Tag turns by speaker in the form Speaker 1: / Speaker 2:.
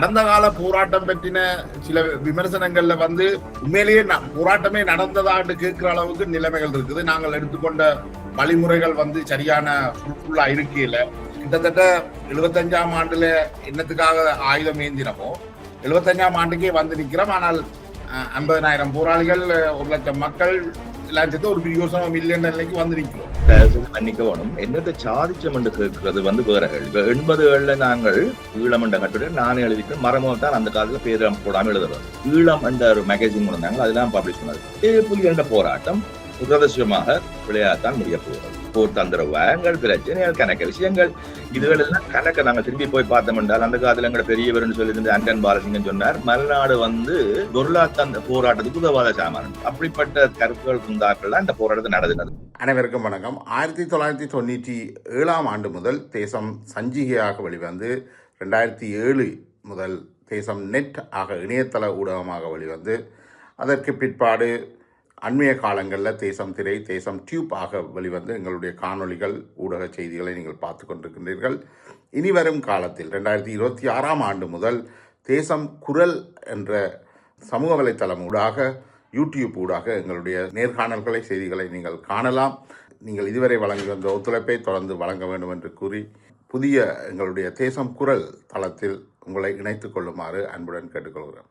Speaker 1: கடந்த கால போராட்டம் பற்றின சில விமர்சனங்கள்ல வந்து உண்மையிலேயே போராட்டமே நடந்ததான்னு கேட்கிற அளவுக்கு நிலைமைகள் இருக்குது. நாங்கள் எடுத்துக்கொண்ட வழிமுறைகள் வந்து சரியான ஃபுல்லா இருக்கையில கிட்டத்தட்ட எழுபத்தஞ்சாம் ஆண்டுல என்னத்துக்காக ஆயுதம் ஏந்தினமோ எழுபத்தஞ்சாம் ஆண்டுக்கே வந்து நிற்கிறோம் ஆனால் ஐம்பதனாயிரம் போராளிகள் ஒரு லட்சம் மக்கள் எல்லாம் ஒரு பிரியோசனம் மில்லியன் நிலைக்கு வந்து நிற்கிறோம்
Speaker 2: மன்னிக்கணும் என்னத்தை சாதிச்சம் என்று கேட்கிறது வந்து வேற கேள்வி எண்பதுகள்ல நாங்கள் ஈழம் என்ற கட்டுரை நானே எழுதிட்டு மரமும் தான் அந்த காலத்துல பேரம் போடாமல் எழுதுறோம் ஈழம் என்ற ஒரு மேகசின் இருந்தாங்க அதெல்லாம் பப்ளிஷ் பண்ணது இதே போராட்டம் துரதிருஷ்டமாக விளையாடத்தான் முடிய போகிறது. போர் தந்திரவாங்கள் பிரச்சனைகள் கணக்க விஷயங்கள் இதுகள் எல்லாம் கணக்க நாங்கள் திரும்பி போய் பார்த்தோம் என்றால் அந்த காலத்தில் எங்களை பெரியவர்னு சொல்லியிருந்து அண்டன் பாலசிங்கன் சொன்னார் மறுநாடு வந்து கொர்லா தந்த போராட்டத்துக்கு உதவாத சாமான். அப்படிப்பட்ட கருத்துகள் குந்தாக்கள் இந்த போராட்டத்தை நடந்தது
Speaker 1: அனைவருக்கும் வணக்கம். ஆயிரத்தி தொள்ளாயிரத்தி தொண்ணூற்றி ஏழாம் ஆண்டு முதல் தேசம் சஞ்சிகையாக வெளிவந்து ரெண்டாயிரத்தி ஏழு முதல் தேசம் நெட் ஆக இணையதள ஊடகமாக வெளிவந்து அதற்கு பிற்பாடு அண்மைய காலங்களில் தேசம் திரை தேசம் டியூப் ஆக வெளிவந்து எங்களுடைய காணொளிகள் ஊடக செய்திகளை நீங்கள் பார்த்து கொண்டிருக்கின்றீர்கள். இனி வரும் காலத்தில் ரெண்டாயிரத்தி இருபத்தி ஆறாம் ஆண்டு முதல் தேசம் குரல் என்ற சமூக வலைத்தளம் ஊடாக யூடியூப் ஊடாக எங்களுடைய நேர்காணல்களை செய்திகளை நீங்கள் காணலாம். நீங்கள் இதுவரை வழங்கி வந்த ஒத்துழைப்பை தொடர்ந்து வழங்க வேண்டும் என்று கூறி புதிய எங்களுடைய தேசம் குரல் தளத்தில் உங்களை இணைத்துக் கொள்ளுமாறு அன்புடன் கேட்டுக்கொள்கிறோம்